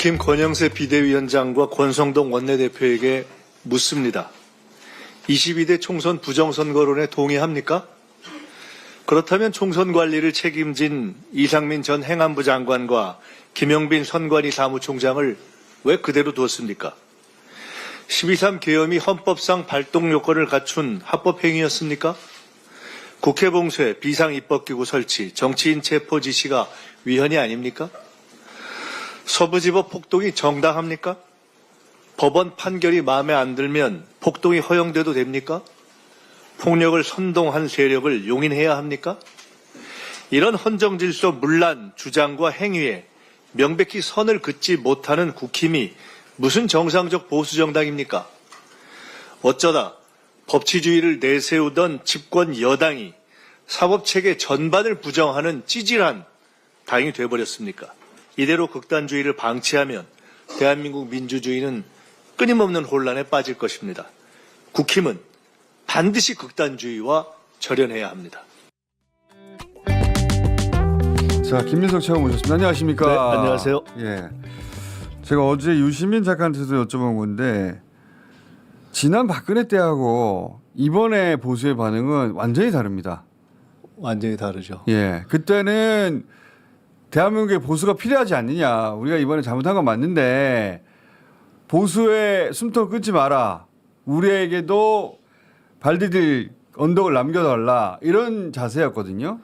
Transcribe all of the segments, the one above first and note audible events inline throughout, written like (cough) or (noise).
국힘 권영세 비대위원장과 권성동 원내대표에게 묻습니다. 22대 총선 부정선거론에 동의합니까? 그렇다면 총선 관리를 책임진 이상민 전 행안부 장관과 김영빈 선관위 사무총장을 왜 그대로 뒀습니까? 12.3 계엄이 헌법상 발동 요건을 갖춘 합법행위였습니까? 국회 봉쇄, 비상입법기구 설치, 정치인 체포 지시가 위헌이 아닙니까? 서부지법 폭동이 정당합니까? 법원 판결이 마음에 안 들면 폭동이 허용돼도 됩니까? 폭력을 선동한 세력을 용인해야 합니까? 이런 헌정질서 문란 주장과 행위에 명백히 선을 긋지 못하는 국힘이 무슨 정상적 보수 정당입니까? 어쩌다 법치주의를 내세우던 집권 여당이 사법체계 전반을 부정하는 찌질한 당이 돼버렸습니까? 이대로 극단주의를 방치하면 대한민국 민주주의는 끊임없는 혼란에 빠질 것입니다. 국힘은 반드시 극단주의와 절연해야 합니다. 자, 김민석 차관 모셨습니다. 안녕하십니까? 네, 안녕하세요. 예. 제가 어제 유시민 작가한테도 여쭤본 건데 지난 박근혜 때하고 이번에 보수의 반응은 완전히 다릅니다. 완전히 다르죠. 예. 그때는 대한민국에 보수가 필요하지 않느냐. 우리가 이번에 잘못한 건 맞는데 보수의 숨통을 끊지 마라. 우리에게도 발디딜 언덕을 남겨달라. 이런 자세였거든요.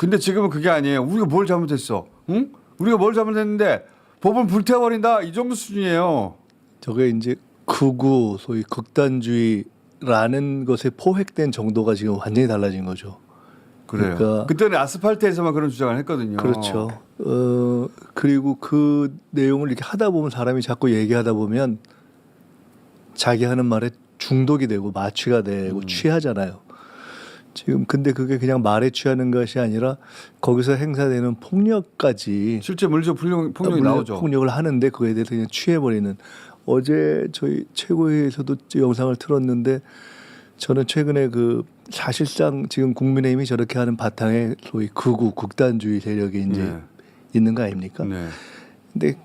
근데 지금은 그게 아니에요. 우리가 뭘 잘못했어? 응? 우리가 뭘 잘못했는데 법을 불태워버린다. 이 정도 수준이에요. 저게 이제 극우 소위 극단주의라는 것에 포획된 정도가 지금 완전히 달라진 거죠. 그래요. 그러니까- 그때는 아스팔트에서만 그런 주장을 했거든요. 그렇죠. 어 그리고 그 내용을 이렇게 하다 보면 사람이 자꾸 얘기하다 보면 자기 하는 말에 중독이 되고 마취가 되고 음. 취하잖아요. 지금 근데 그게 그냥 말에 취하는 것이 아니라 거기서 행사되는 폭력까지 실제 물리적 폭력, 폭력이 물론 나오죠. 폭력을 하는데 그거에 대해서 그냥 취해버리는 어제 저희 최고위에서도 영상을 틀었는데 저는 최근에 그 사실상 지금 국민의힘이 저렇게 하는 바탕에 소위 극우 극단주의 세력이 이제 네. 있는 거 아닙니까? 네. 근데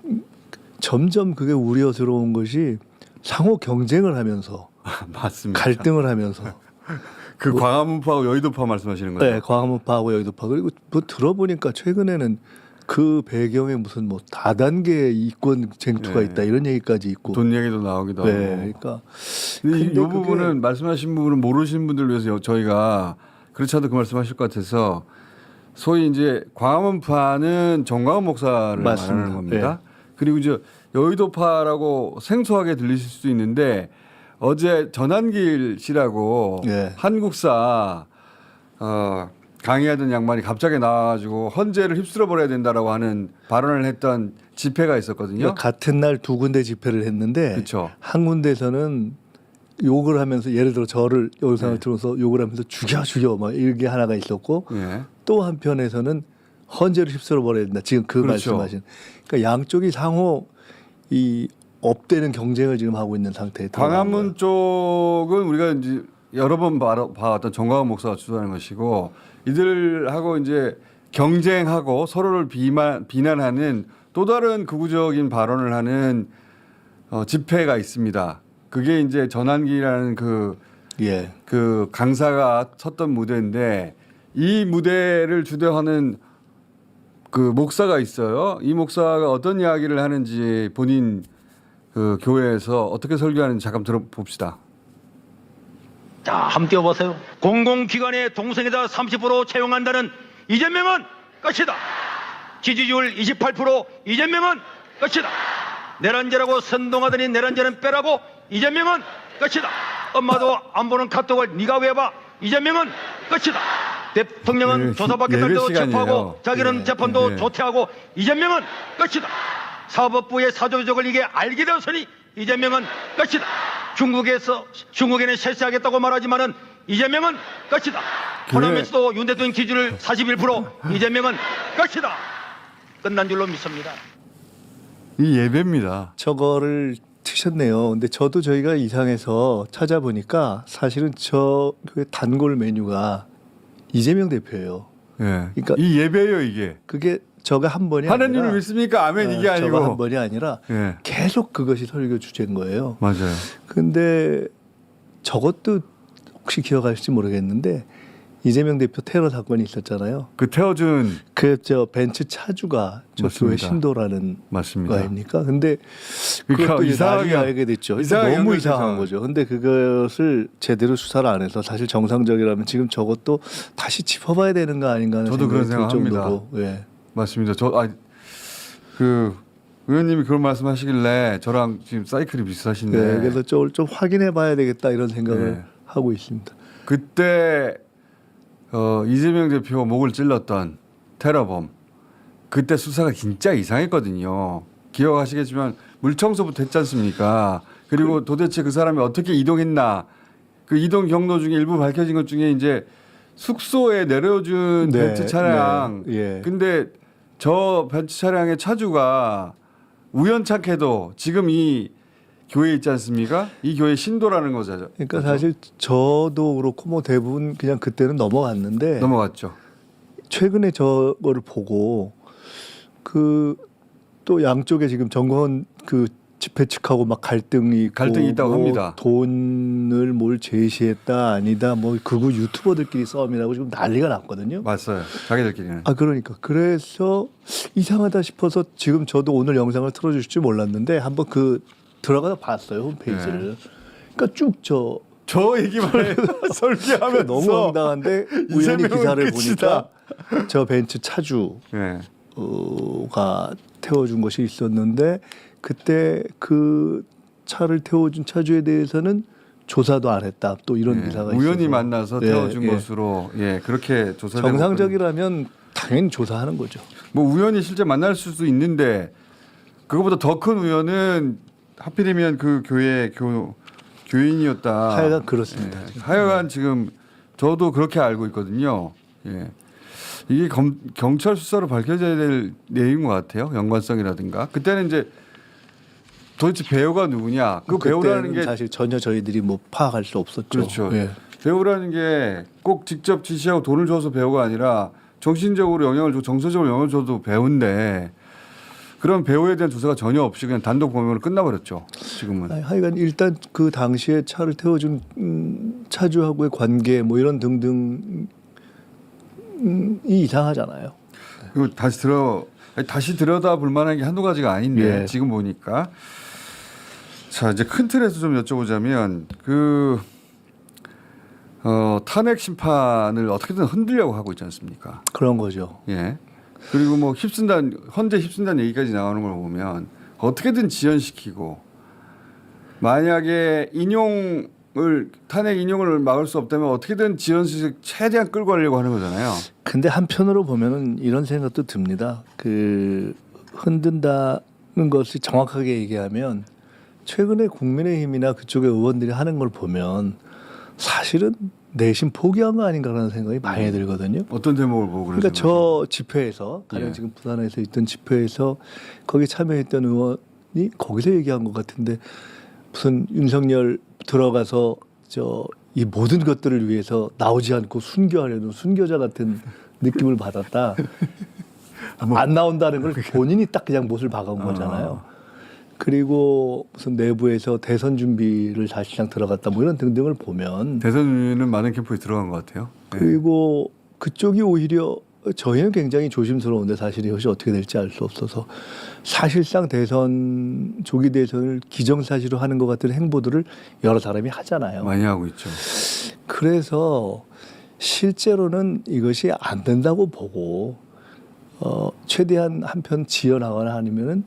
점점 그게 우려스러운 것이 상호 경쟁을 하면서 맞습니다. 갈등을 하면서 (laughs) 그 광화문파하고 여의도파 말씀하시는 거예요? 네, 광화문파하고 여의도파 그리고 뭐 들어보니까 최근에는 그 배경에 무슨 뭐 다단계 이권 쟁투가 네. 있다 이런 얘기까지 있고 돈 얘기도 나오기도 하고. 네, 그러니까 근데 이, 이 그게- 부분은 말씀하신 부분은 모르시는 분들 위해서 여- 저희가 그렇지 않아도 그 말씀하실 것 같아서 소위 이제 광화문파는 정광훈 목사를 맞습니다. 말하는 겁니다. 그리고 이제 여의도파라고 생소하게 들리실 수도 있는데 어제 전한길 씨라고 예. 한국사 어, 강의하던 양반이 갑자기 나와가지고 헌재를 휩쓸어 버려야 된다라고 하는 발언을 했던 집회가 있었거든요. 같은 날 두 군데 집회를 했는데 그렇죠. 한 군데서는 욕을 하면서 예를 들어 저를 영상을 네. 틀어서 욕을 하면서 죽여 죽여 막 이게 하나가 있었고 예. 또 한편에서는 헌재를 휩쓸어 버려야 된다. 지금 그 그렇죠. 말씀하신. 그러니까 양쪽이 상호 이 업되는 경쟁을 지금 하고 있는 상태에 광화문 쪽은 우리가 이제 여러 번 봐- 봐왔던 정광훈 목사가 주도하는 것이고 이들하고 이제 경쟁하고 서로를 비만, 비난하는 또 다른 극우적인 발언을 하는 어, 집회가 있습니다. 그게 이제 전환기라는 그, 거예요. 예. 그 강사가 섰던 무대인데 이 무대를 주도하는 그 목사가 있어요. 이 목사가 어떤 이야기를 하는지 본인 그 교회에서 어떻게 설교하는지 잠깐 들어봅시다. 자, 함께 보세요. 공공기관의 동성애자 30% 채용한다는 이재명은 끝이다. 지지율 28% 이재명은 끝이다. 내란죄라고 선동하더니 내란죄는 빼라고 이재명은 끝이다. 엄마도 안 보는 카톡을 네가 왜 봐? 이재명은 끝이다. 대통령은 예, 조사받겠다고 예배 해도 시간이에요. 체포하고 자기는 예, 재판도 예. 조퇴하고 이재명은 끝이다. 사법부의 사조적을 이게 알게 되었으니 이재명은 끝이다. 중국에서 중국에는 실시하겠다고 말하지만은 이재명은 끝이다. 그래. 호남에서도 윤 대통령 기준을 41% 이재명은 끝이다. 끝난 줄로 믿습니다. 이 예배입니다. 저거를 트셨네요. 근데 저도 저희가 이상해서 찾아보니까 사실은 저 교회 단골 메뉴가 이재명 대표예요. 예. 그러니까- 이 예배예요 이게. 그게 저가 한 번이 하나님을 아니라 믿습니까? 아멘 이게 어, 저가 한 아니고. 번이 아니라 예. 계속 그것이 설교 주제인 거예요. 맞아요. 근데 저것도 혹시 기억하실지 모르겠는데 이재명 대표 테러 사건이 있었잖아요. 그 태워준 그 저 벤츠 차주가 저 교회 맞습니다. 신도라는 맞습니다. 거 아닙니까? 근데 그러니까 그것도 이상하게 알게 됐죠. 이상하게 너무 연결돼서. 이상한 거죠. 근데 그것을 제대로 수사를 안 해서 사실 정상적이라면 지금 저것도 다시 짚어봐야 되는 거 아닌가 하는 저도 그런 생각이 들 생각합니다. 정도로 예. 맞습니다. 저 아 그 의원님이 그런 말씀하시길래 저랑 지금 사이클이 비슷하신데 네, 그래서 좀, 좀 확인해 봐야 되겠다 이런 생각을 네. 하고 있습니다. 그때 어, 이재명 대표 목을 찔렀던 테러범 그때 수사가 진짜 이상했거든요. 기억하시겠지만 물청소부터 했지 않습니까? 그리고 도대체 그 사람이 어떻게 이동했나 그 이동 경로 중에 일부 밝혀진 것 중에 이제 숙소에 내려준 네, 벤츠 차량. 네, 예. 근데 저 벤츠 차량의 차주가 우연찮게도 지금 이 교회 있지 않습니까? 이 교회 신도라는 거죠. 그러니까 사실 저도 그렇고 뭐 대부분 그냥 그때는 넘어갔는데 넘어갔죠. 최근에 저거를 보고 그 또 양쪽에 지금 정권 그 집회 측하고 막 갈등이 있고 갈등이 있다고 뭐 합니다. 돈을 뭘 제시했다 아니다 뭐 극우 유튜버들끼리 싸움이라고 지금 난리가 났거든요. 맞어요. 자기들끼리는. 아 그러니까 그래서 이상하다 싶어서 지금 저도 오늘 영상을 틀어주실 줄 몰랐는데 한번 그 들어가서 봤어요 홈페이지를. 네. 그러니까 쭉저 저 얘기만 (laughs) 해. 설계하면서 너무 황당한데 우연히 기사를 끝이다. 보니까 저 벤츠 차주 네. 가 태워준 것이 있었는데 그때 그 차를 태워준 차주에 대해서는 조사도 안 했다. 또 이런 네. 기사가 우연히 있어서. 만나서 예, 태워준 예. 것으로 예 그렇게 조사 정상적이라면 당연히 조사하는 거죠. 뭐 우연히 실제 만날 수도 있는데 그거보다 더 큰 우연은 하필이면 그 교회 교 교인이었다. 하여간 그렇습니다. 예. 하여간 지금 저도 그렇게 알고 있거든요. 예. 이게 검, 경찰 수사로 밝혀져야 될 내용인 것 같아요. 연관성이라든가. 그때는 이제 도대체 배우가 누구냐. 그 배우라는 그때는 게 사실 전혀 저희들이 뭐 파악할 수 없었죠. 그렇죠. 예. 배우라는 게 꼭 직접 지시하고 돈을 줘서 배우가 아니라 정신적으로 영향을 주고 정서적으로 영향을 줘도 배우인데 그런 배우에 대한 조사가 전혀 없이 그냥 단독 범행으로 끝나버렸죠. 지금은. 아니, 하여간 일단 그 당시에 차를 태워준 음, 차주하고의 관계 뭐 이런 등등이 이상하잖아요. 그리고 다시 들어 다시 들여다 볼 만한 게 한두 가지가 아닌데 예. 지금 보니까 자 이제 큰 틀에서 좀 여쭤보자면 그 어, 탄핵 심판을 어떻게든 흔들려고 하고 있지 않습니까? 그런 거죠. 예. 그리고 뭐 휩쓴다는 헌재 휩쓴다는 얘기까지 나오는 걸 보면 어떻게든 지연시키고 만약에 인용을 탄핵 인용을 막을 수 없다면 어떻게든 지연시 최대한 끌고 가려고 하는 거잖아요. 근데 한편으로 보면은 이런 생각도 듭니다. 그 흔든다는 것이 정확하게 얘기하면 최근에 국민의힘이나 그쪽의 의원들이 하는 걸 보면 사실은 내심 포기한 거 아닌가라는 생각이 많이 들거든요. 어떤 대목을 보고 그러니까 그러세요? 저 집회에서 가령 예. 지금 부산에서 있던 집회에서 거기 참여했던 의원이 거기서 얘기한 것 같은데 무슨 윤석열 들어가서 저 이 모든 것들을 위해서 나오지 않고 순교하려는 순교자 같은 (laughs) 느낌을 받았다. 안 나온다는 걸 본인이 딱 그냥 못을 박은 거잖아요. 그리고 무슨 내부에서 대선 준비를 사실상 들어갔다 뭐 이런 등등을 보면 대선은 많은 캠프에 들어간 것 같아요. 예. 그리고 그쪽이 오히려 저희는 굉장히 조심스러운데 사실 이것이 어떻게 될지 알 수 없어서 사실상 대선 조기 대선을 기정사실로 하는 것 같은 행보들을 여러 사람이 하잖아요. 많이 하고 있죠. 그래서 실제로는 이것이 안 된다고 보고 어, 최대한 한편 지연하거나 아니면은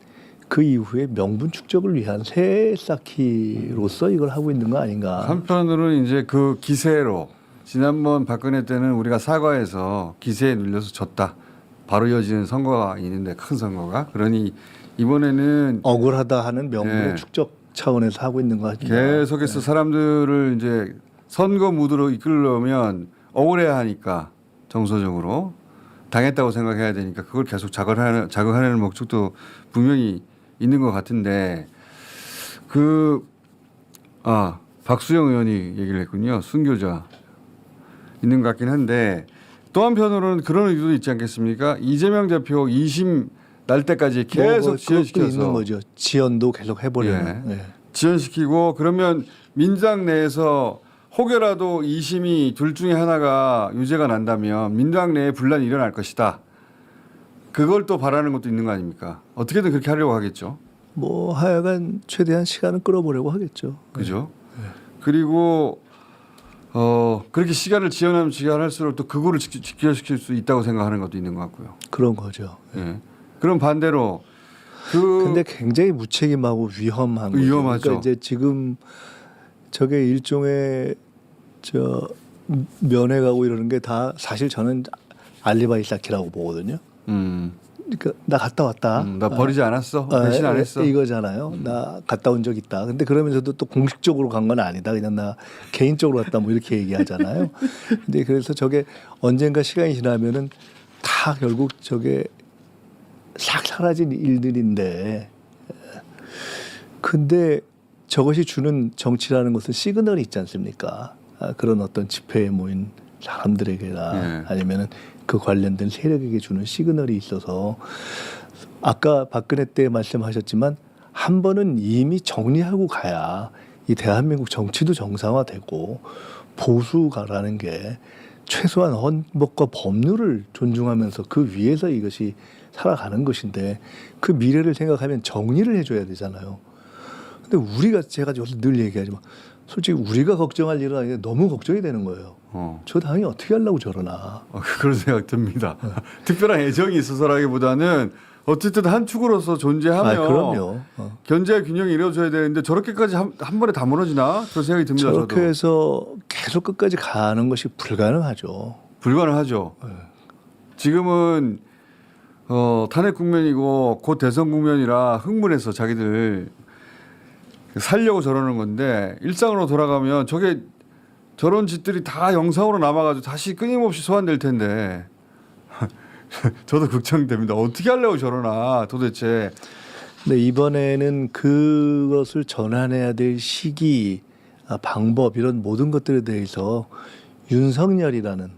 그 이후에 명분 축적을 위한 새 쌓기로서 이걸 하고 있는 거 아닌가. 한편으로는 이제 그 기세로 지난번 박근혜 때는 우리가 사과해서 기세에 눌려서 졌다. 바로 이어지는 선거가 있는데 큰 선거가 그러니 이번에는 억울하다 하는 명분의 예. 축적 차원에서 하고 있는 거 아닌가. 계속해서 사람들을 이제 선거 무드로 이끌려면 억울해하니까 정서적으로 당했다고 생각해야 되니까 그걸 계속 자극하는 자극하는 목적도 분명히 있는 것 같은데 그 아 박수영 의원이 얘기를 했군요 순교자 있는 것 같긴 한데 또 한편으로는 그런 의도도 있지 않겠습니까? 이재명 대표 2심 날 때까지 뭐, 계속 뭐 지연시켜서 있는 거죠. 지연도 계속 해버리는. 예. 예. 지연시키고 그러면 민주당 내에서 혹여라도 2심이 둘 중에 하나가 유죄가 난다면 민주당 내에 분란이 일어날 것이다. 그걸 또 바라는 것도 있는 거 아닙니까? 어떻게든 그렇게 하려고 하겠죠. 뭐 하여간 최대한 시간을 끌어보려고 하겠죠. 그죠? 그리고 어 그렇게 시간을 지연하면 지연할수록 또 그거를 직- 직결시킬 수 있다고 생각하는 것도 있는 것 같고요. 그런 거죠. 예. 그럼 반대로 그 근데 굉장히 무책임하고 위험한 거죠. 위험하죠. 그러니까 이제 지금 저게 일종의 저 면회 가고 이러는 게 다 사실 저는 알리바이 쌓기라고 보거든요. 음, 그러니까 나 갔다 왔다. 음, 나 버리지 않았어. 아, 배신 안 예, 했어. 음. 이거잖아요. 나 갔다 온 적 있다. 근데 그러면서도 또 공식적으로 간 건 아니다. 그냥 나 개인적으로 갔다 뭐 이렇게 얘기하잖아요. (laughs) 근데 그래서 저게 언젠가 시간이 지나면은 다 결국 저게 싹 사라진 일들인데 근데 저것이 주는 정치라는 것은 시그널이 있지 않습니까? 아, 그런 어떤 집회에 모인 사람들에게나 예. 아니면은 그 관련된 세력에게 주는 시그널이 있어서 아까 박근혜 때 말씀하셨지만 한 번은 이미 정리하고 가야 이 대한민국 정치도 정상화되고 보수가라는 게 최소한 헌법과 법률을 존중하면서 그 위에서 이것이 살아가는 것인데 그 미래를 생각하면 정리를 해줘야 되잖아요. 근데 우리가 제가 늘 얘기하지만 솔직히 우리가 걱정할 일은 아닌데 너무 걱정이 되는 거예요. 어. 저 당이 어떻게 하려고 저러나. 어, 그런 생각 듭니다. (laughs) 특별한 애정이 있어서라기보다는 어쨌든 한 축으로서 존재하며 아, 그럼요. 어. 견제의 균형이 이루어져야 되는데 저렇게까지 한, 한 번에 다 무너지나 그런 생각이 듭니다. 저렇게 저도 해서 계속 끝까지 가는 것이 불가능하죠. 불가능하죠. 네. 지금은 어, 탄핵 국면이고 곧 대선 국면이라 흥분해서 자기들 살려고 저러는 건데 일상으로 돌아가면 저게 저런 짓들이 다 영상으로 남아가지고 다시 끊임없이 소환될 텐데. (laughs) 저도 걱정됩니다. 어떻게 하려고 저러나 도대체. 근데 이번에는 그것을 전환해야 될 시기, 아, 방법 이런 모든 것들에 대해서 윤석열이라는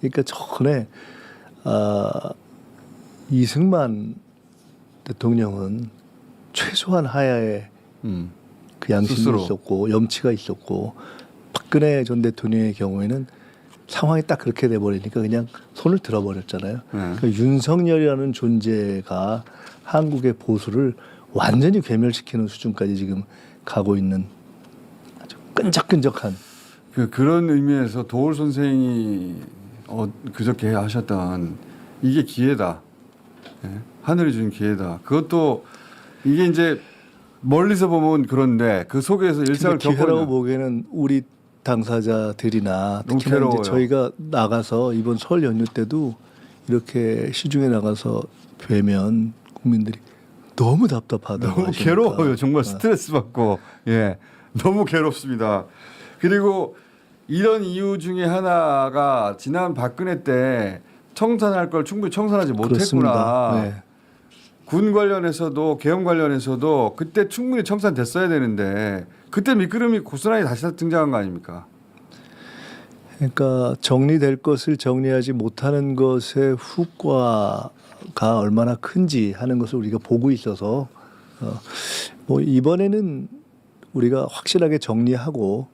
그러니까 전에 아, 이승만 대통령은 최소한 하야에 음, 그 양심이 스스로. 있었고 염치가 있었고 박근혜 전 대통령의 경우에는 상황이 딱 그렇게 돼버리니까 그냥 손을 들어버렸잖아요. 네. 그러니까 윤석열이라는 존재가 한국의 보수를 완전히 괴멸시키는 수준까지 지금 가고 있는 아주 끈적끈적한 그 그런 의미에서 도울 선생이 어, 그저께 하셨던 이게 기회다. 예, 하늘이 준 기회다. 그것도 이게 이제 멀리서 보면 그런데 그 속에서 일상을 있는 보기에는 우리 당사자들이나 특히나 이제. 저희가 나가서 이번 설 연휴 때도 이렇게 시중에 나가서 뵈면 국민들이 너무 답답하다고 너무 하시니까. 괴로워요. 정말 어. 스트레스 받고 예 너무 괴롭습니다. 그리고 이런 이유 중에 하나가 지난 박근혜 때 청산할 걸 충분히 청산하지 못했구나. 네. 군 관련해서도 계엄 관련해서도 그때 충분히 청산됐어야 되는데 그때 미끄럼이 고스란히 다시 등장한 거 아닙니까? 그러니까 정리될 것을 정리하지 못하는 것의 후과가 얼마나 큰지 하는 것을 우리가 보고 있어서 어, 뭐 이번에는 우리가 확실하게 정리하고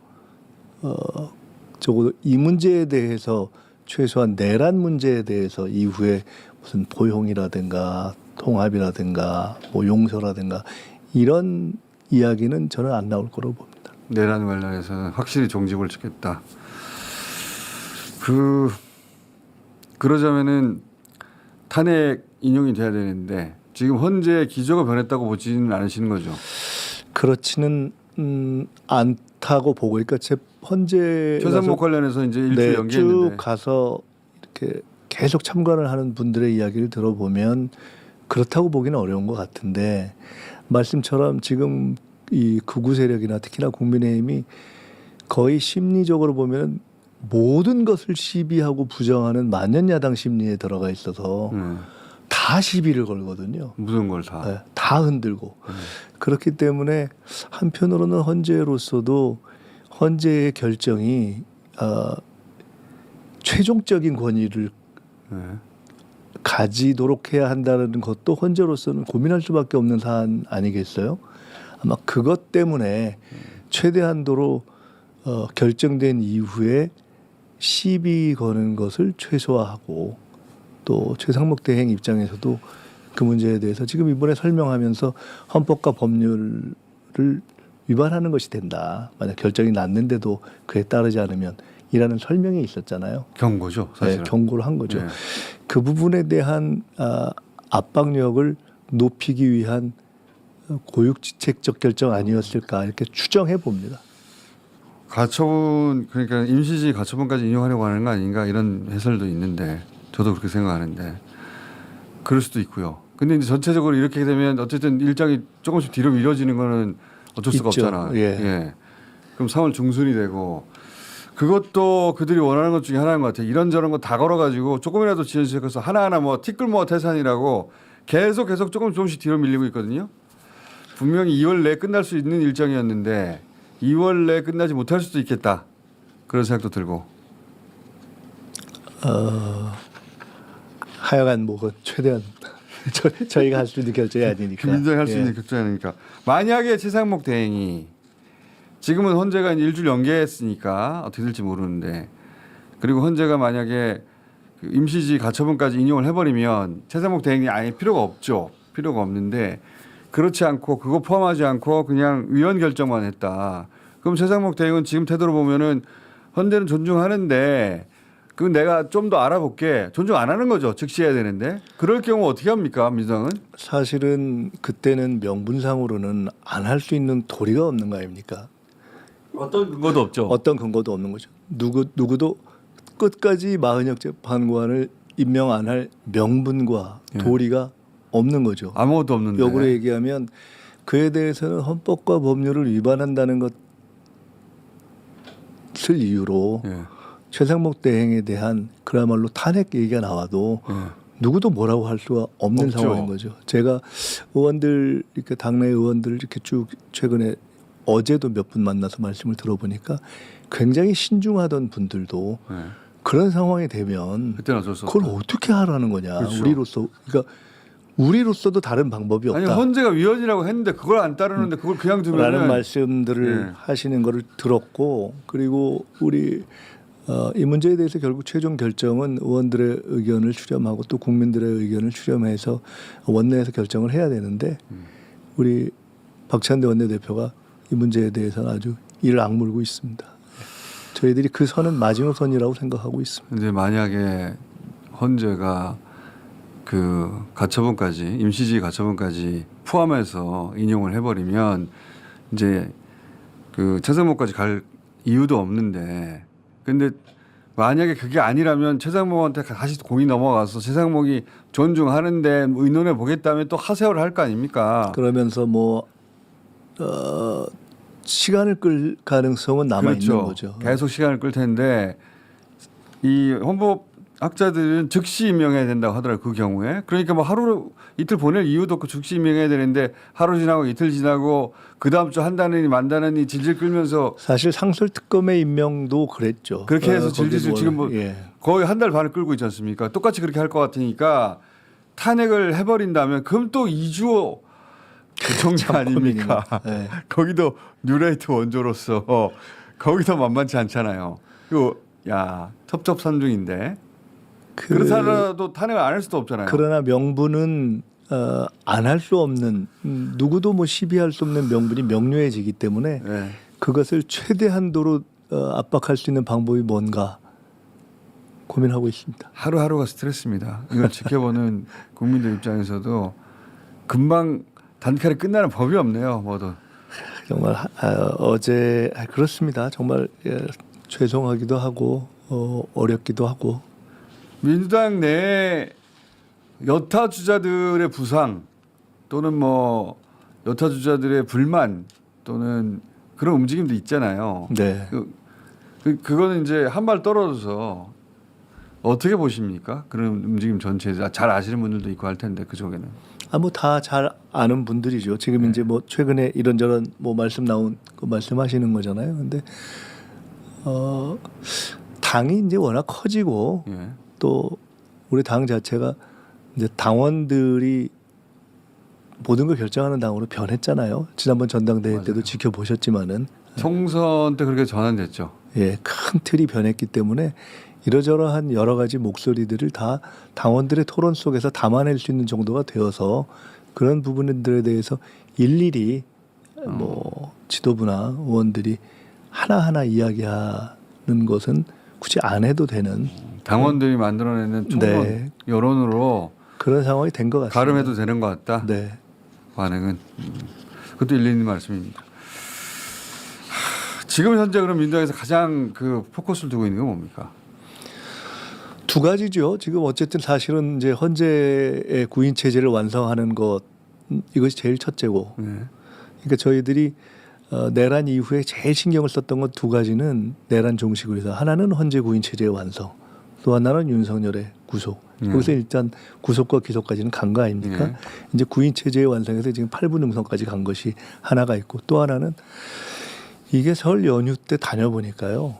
어, 적어도 이 문제에 대해서 최소한 내란 문제에 대해서 이후에 무슨 포용이라든가 통합이라든가 뭐 용서라든가 이런 이야기는 저는 안 나올 거라고 봅니다. 내란 관련해서는 확실히 종집을 찍겠다. 그 그러자면은 탄핵 인용이 돼야 되는데 지금 헌재 기조가 변했다고 보지는 않으시는 거죠? 그렇지는 음, 않다고 보고 그러니까 제 헌재 최산목 관련해서 이제 일주 네, 쭉 연기했는데 가서 이렇게 계속 참관을 하는 분들의 이야기를 들어보면 그렇다고 보기는 어려운 것 같은데 말씀처럼 지금 이 극우 세력이나 특히나 국민의힘이 거의 심리적으로 보면 모든 것을 시비하고 부정하는 만년야당 심리에 들어가 있어서 네. 다 시비를 걸거든요. 무슨 걸 다. 네, 다 흔들고 그렇기 때문에 한편으로는 헌재로서도 헌재의 결정이 어, 최종적인 권위를 네. 가지도록 해야 한다는 것도 헌재로서는 고민할 수밖에 없는 사안 아니겠어요? 아마 그것 때문에 최대한도로 어, 결정된 이후에 시비 거는 것을 최소화하고 또 최상목 대행 입장에서도 그 문제에 대해서 지금 이번에 설명하면서 헌법과 법률을 위반하는 것이 된다. 만약 결정이 났는데도 그에 따르지 않으면 이라는 설명이 있었잖아요. 경고죠, 사실은. 네, 경고를 한 거죠. 네. 그 부분에 대한 아, 압박력을 높이기 위한 고육지책적 결정 아니었을까 이렇게 추정해 봅니다. 가처분 그러니까 임시지 가처분까지 인용하려고 하는 거 아닌가 이런 해설도 있는데 저도 그렇게 생각하는데 그럴 수도 있고요. 근데 이제 전체적으로 이렇게 되면 어쨌든 일정이 조금씩 뒤로 미뤄지는 거는 어쩔 수가 있죠. 없잖아. 예. 그럼 3월 중순이 되고 그것도 그들이 원하는 것 중에 하나인 것 같아요. 이런저런 거 다 걸어가지고 조금이라도 지연시켜서 하나하나 뭐 티끌모아 태산이라고 계속 계속 조금 조금씩 뒤로 밀리고 있거든요. 분명히 2월 내에 끝날 수 있는 일정이었는데 2월 내에 끝나지 못할 수도 있겠다. 그런 생각도 들고. 어, 하여간 뭐건 최대한 (laughs) 저, 저희가 할 수 있는 결정이 아니니까. 김민정이 할수 예. 있는 결정이니까. 만약에 최상목 대행이 지금은 헌재가 일주일 연계했으니까 어떻게 될지 모르는데 그리고 헌재가 만약에 그 임시지 가처분까지 인용을 해버리면 최상목 대행이 아예 필요가 없죠. 필요가 없는데 그렇지 않고 그거 포함하지 않고 그냥 위원 결정만 했다. 그럼 최상목 대행은 지금 태도로 보면은 헌재는 존중하는데 그건 내가 좀 더 알아볼게. 존중 안 하는 거죠. 즉시 해야 되는데. 그럴 경우 어떻게 합니까? 민주당은? 사실은 그때는 명분상으로는 안 할 수 있는 도리가 없는 거 아닙니까? 어떤 근거도 없죠. 어떤 근거도 없는 거죠. 누구 누구도 끝까지 마흔역 재판관을 임명 안 할 명분과 예. 도리가 없는 거죠. 아무것도 없는데. 역으로 얘기하면 그에 대해서는 헌법과 법률을 위반한다는 것을 이유로 예. 최상목 대행에 대한 그야말로 탄핵 얘기가 나와도 예. 누구도 뭐라고 할 수가 없는 없죠. 상황인 거죠. 제가 의원들 이렇게 당내 의원들 이렇게 쭉 최근에 어제도 몇 분 만나서 말씀을 들어보니까 굉장히 신중하던 분들도 예. 그런 상황이 되면. 그걸 어떻게 하라는 거냐. 그렇죠. 우리로서 그러니까 우리로서도 다른 방법이 없다. 아니 헌재가 위헌이라고 했는데 그걸 안 따르는데 그걸 그냥 두면은 라는 말씀들을 예. 하시는 거를 들었고 그리고 우리 어, 이 문제에 대해서 결국 최종 결정은 의원들의 의견을 수렴하고 또 국민들의 의견을 수렴해서 원내에서 결정을 해야 되는데 음. 우리 박찬대 원내대표가 이 문제에 대해서는 아주 이를 악물고 있습니다. 저희들이 그 선은 마지노선이라고 생각하고 있습니다. 이제 만약에 헌재가 그 가처분까지 임시지 가처분까지 포함해서 인용을 해버리면 이제 그 최상목까지 갈 이유도 없는데 근데 만약에 그게 아니라면 최상목한테 다시 공이 넘어가서 최상목이 존중하는데 의논해 보겠다면 또 하세요를 할 거 아닙니까? 그러면서 뭐 어, 시간을 끌 가능성은 남아 있는 그렇죠. 거죠. 계속 시간을 끌 텐데 이 헌법 학자들은 즉시 임명해야 된다고 하더라고요. 그 경우에. 그러니까 뭐 하루 이틀 보낼 이유도 없고 즉시 임명해야 되는데 하루 지나고 이틀 지나고 그 다음 주 한다느니 만다느니 질질 끌면서 사실 상설 특검의 임명도 그랬죠. 그렇게 해서 어, 질질 지금 뭐 예. 거의 한 달 반을 끌고 있지 않습니까? 똑같이 그렇게 할 것 같으니까 탄핵을 해버린다면 그럼 또 2주 부총리 아닙니까? 예. (laughs) 거기도 뉴라이트 원조로서 거기서 만만치 않잖아요. 이거 야 첩첩산중인데 그, 그렇다라도 탄핵을 안 할 수도 없잖아요. 그러나 명분은 어, 안 할 수 없는 음, 누구도 뭐 시비할 수 없는 명분이 명료해지기 때문에 네. 그것을 최대한도로 어, 압박할 수 있는 방법이 뭔가 고민하고 있습니다. 하루하루가 스트레스입니다. 이걸 지켜보는 (laughs) 국민들 입장에서도 금방 단칼에 끝나는 법이 없네요. 뭐도. 정말 하- 아, 어제 아, 그렇습니다. 정말 예, 죄송하기도 하고 어, 어렵기도 하고 민주당 내 여타 주자들의 부상 또는 뭐 여타 주자들의 불만 또는 그런 움직임도 있잖아요. 네. 그, 그 그거는 이제 한 발 떨어져서 어떻게 보십니까? 그런 움직임 전체에 잘 아시는 분들도 있고 할 텐데 그 쪽에는 아뭐 다 잘 아는 분들이죠. 지금 네. 이제 뭐 최근에 이런저런 뭐 말씀 나온 거 말씀하시는 거잖아요. 근데 어 당이 이제 워낙 커지고 예. 또 우리 당 자체가 이제 당원들이 모든 걸 결정하는 당으로 변했잖아요. 지난번 전당대회 때도 맞아요. 지켜보셨지만은 총선 때 그렇게 전환됐죠. 예, 큰 틀이 변했기 때문에 이러저러한 여러 가지 목소리들을 다 당원들의 토론 속에서 담아낼 수 있는 정도가 되어서 그런 부분들에 대해서 일일이 뭐 지도부나 의원들이 하나하나 이야기하는 것은 굳이 안 해도 되는 당원들이 만들어내는 총론 네. 여론으로 그런 상황이 된 것 같습니다. 가름해도 되는 것 같다. 네. 반응은 음. 그것도 일리 있는 말씀입니다. 하, 지금 현재 그럼 민주당에서 가장 그 포커스를 두고 있는 게 뭡니까? 두 가지죠. 지금 어쨌든 사실은 이제 헌재의 구인 체제를 완성하는 것 음, 이것이 제일 첫째고 네. 그러니까 저희들이 어, 내란 이후에 제일 신경을 썼던 것 두 가지는 내란 종식을 위해서 하나는 헌재 구인 체제의 완성, 또 하나는 윤석열의 구속. 네. 거기서 일단 구속과 기소까지는 간 거 아닙니까? 네. 이제 구인 체제의 완성에서 지금 8부 능선까지 간 것이 하나가 있고 또 하나는 이게 설 연휴 때 다녀보니까요.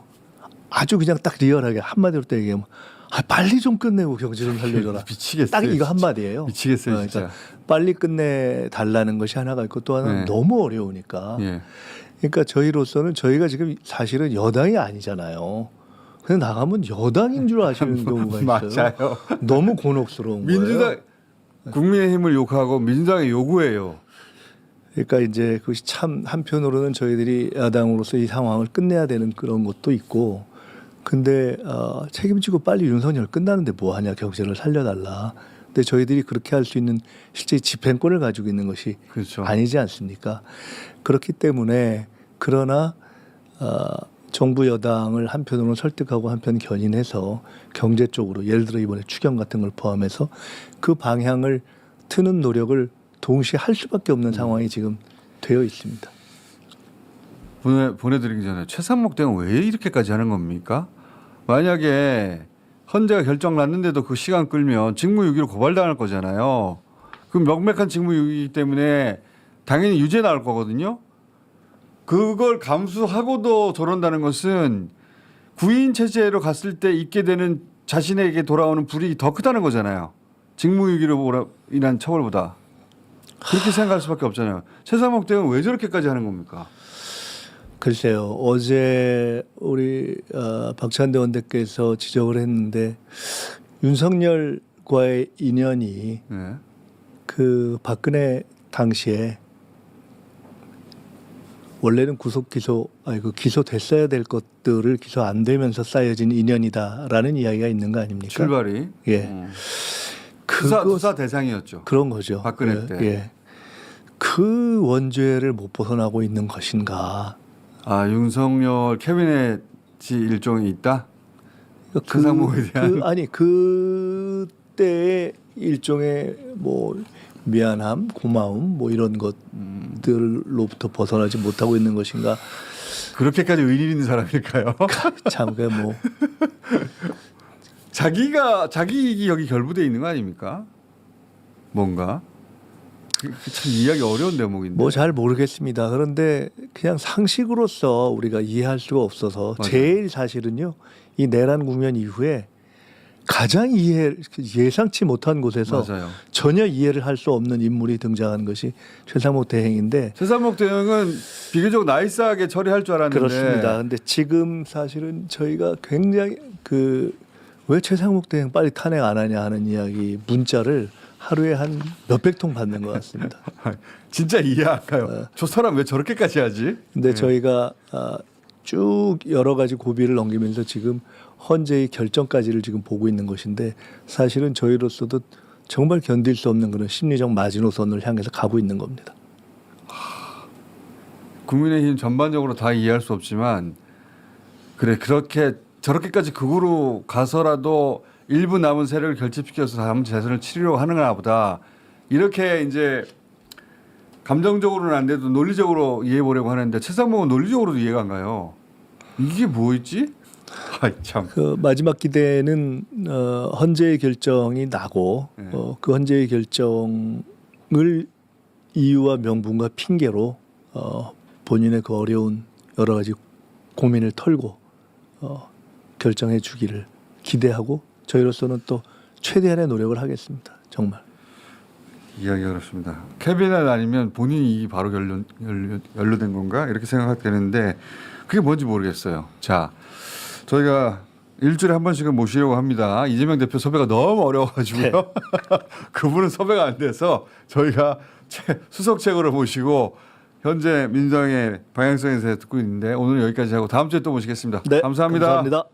아주 그냥 딱 리얼하게 한마디로 또 얘기하면 아, 빨리 좀 끝내고 경제 좀 살려줘라. 미치겠어요. 딱 이거 진짜. 한마디예요. 미치겠어요, 어, 진짜. 빨리 끝내 달라는 것이 하나가 있고 또 하나는 네. 너무 어려우니까. 예. 그러니까 저희로서는 저희가 지금 사실은 여당이 아니잖아요. 그냥 나가면 여당인 줄 아시는 (laughs) 경우가 있어요. 맞아요. 너무 곤혹스러운 거예요. 민주당 국민의힘을 욕하고 민주당의 요구예요. 그러니까 이제 그것이 참 한편으로는 저희들이 야당으로서 이 상황을 끝내야 되는 그런 것도 있고, 근데 어, 책임지고 빨리 윤석열 끝나는데 뭐 하냐 경제를 살려달라. 근데 저희들이 그렇게 할 수 있는 실제 집행권을 가지고 있는 것이 그렇죠. 아니지 않습니까? 그렇기 때문에 그러나 어, 정부 여당을 한편으로는 설득하고 한편 견인해서 경제 쪽으로 예를 들어 이번에 추경 같은 걸 포함해서 그 방향을 트는 노력을 동시에 할 수밖에 없는 상황이 지금 되어 있습니다. 보내, 보내드리기 전에 최상목 대응 왜 이렇게까지 하는 겁니까? 만약에 헌재가 결정 났는데도 그 시간 끌면 직무유기로 고발당할 거잖아요. 그 명백한 직무유기이기 때문에 당연히 유죄 나올 거거든요. 그걸 감수하고도 저런다는 것은 구인 체제로 갔을 때 있게 되는 자신에게 돌아오는 불이익이 더 크다는 거잖아요. 직무유기로 인한 처벌보다. 그렇게 생각할 수밖에 없잖아요. 최상목 대응 왜 저렇게까지 하는 겁니까? 글쎄요, 어제 우리 어, 박찬대 원대께서 지적을 했는데 윤석열과의 인연이 네. 그 박근혜 당시에 원래는 구속 기소 아니 그 기소 됐어야 될 것들을 기소 안 되면서 쌓여진 인연이다라는 이야기가 있는 거 아닙니까? 출발이 예. 어. 수사, 수사 대상이었죠. 그런 거죠. 박근혜 예, 때. 예. 그 원죄를 못 벗어나고 있는 것인가? 아 윤석열 캐비넷이 일종이 있다. 그, 최상목에 대한? 그 아니 그때의 일종의 뭐 미안함, 고마움 뭐 이런 것들로부터 벗어나지 못하고 있는 것인가? 그렇게까지 의리 있는 사람일까요? (laughs) 참그뭐 자기가 자기 이익이 여기 결부돼 있는 거 아닙니까? 뭔가 참 이해하기 어려운 대목인데. 뭐 잘 모르겠습니다. 그런데 그냥 상식으로서 우리가 이해할 수가 없어서 맞아요. 제일 사실은요 이 내란 국면 이후에 가장 이해 예상치 못한 곳에서 맞아요. 전혀 이해를 할 수 없는 인물이 등장한 것이 최상목 대행인데 최상목 대응은 비교적 나이스하게 처리할 줄 알았는데 그렇습니다. 근데 지금 사실은 저희가 굉장히 그 왜 최상목 대행 빨리 탄핵 안 하냐 하는 이야기 문자를 하루에 한 몇백 통 받는 것 같습니다. (laughs) 진짜 이해 안 가요. 네. 저 사람 왜 저렇게까지 하지? 근데 네. 저희가 아, 쭉 여러 가지 고비를 넘기면서 지금 헌재의 결정까지를 지금 보고 있는 것인데 사실은 저희로서도 정말 견딜 수 없는 그런 심리적 마지노선을 향해서 가고 있는 겁니다. 국민의힘 전반적으로 다 이해할 수 없지만 그래 그렇게 저렇게까지 극으로 가서라도 일부 남은 세력을 결집시켜서 다음 재선을 치르려고 하는가 보다 이렇게 이제 감정적으로는 안 돼도 논리적으로 이해해 보려고 하는데 최상목은 논리적으로도 이해가 안 가요. 이게 뭐였지? (laughs) 아이 참. 그 마지막 기대는 어, 헌재의 결정이 나고 네. 어, 그 헌재의 결정을 이유와 명분과 핑계로 어, 본인의 그 어려운 여러 가지 고민을 털고 어, 결정해 주기를 기대하고 저희로서는 또 최대한의 노력을 하겠습니다. 정말. 이야기 어렵습니다. 캐비넷 아니면 본인이 바로 연루, 연루, 연루된 건가 이렇게 생각되는데 그게 뭔지 모르겠어요. 자, 저희가 일주일에 한 번씩은 모시려고 합니다. 이재명 대표 섭외가 너무 어려워가지고요. (laughs) 그분은 섭외가 안 돼서 저희가 채- 수석 최고를 모시고 현재 민주당의 방향성에서 듣고 있는데 오늘 여기까지 하고 다음 주에 또 모시겠습니다. 네, 감사합니다. 감사합니다.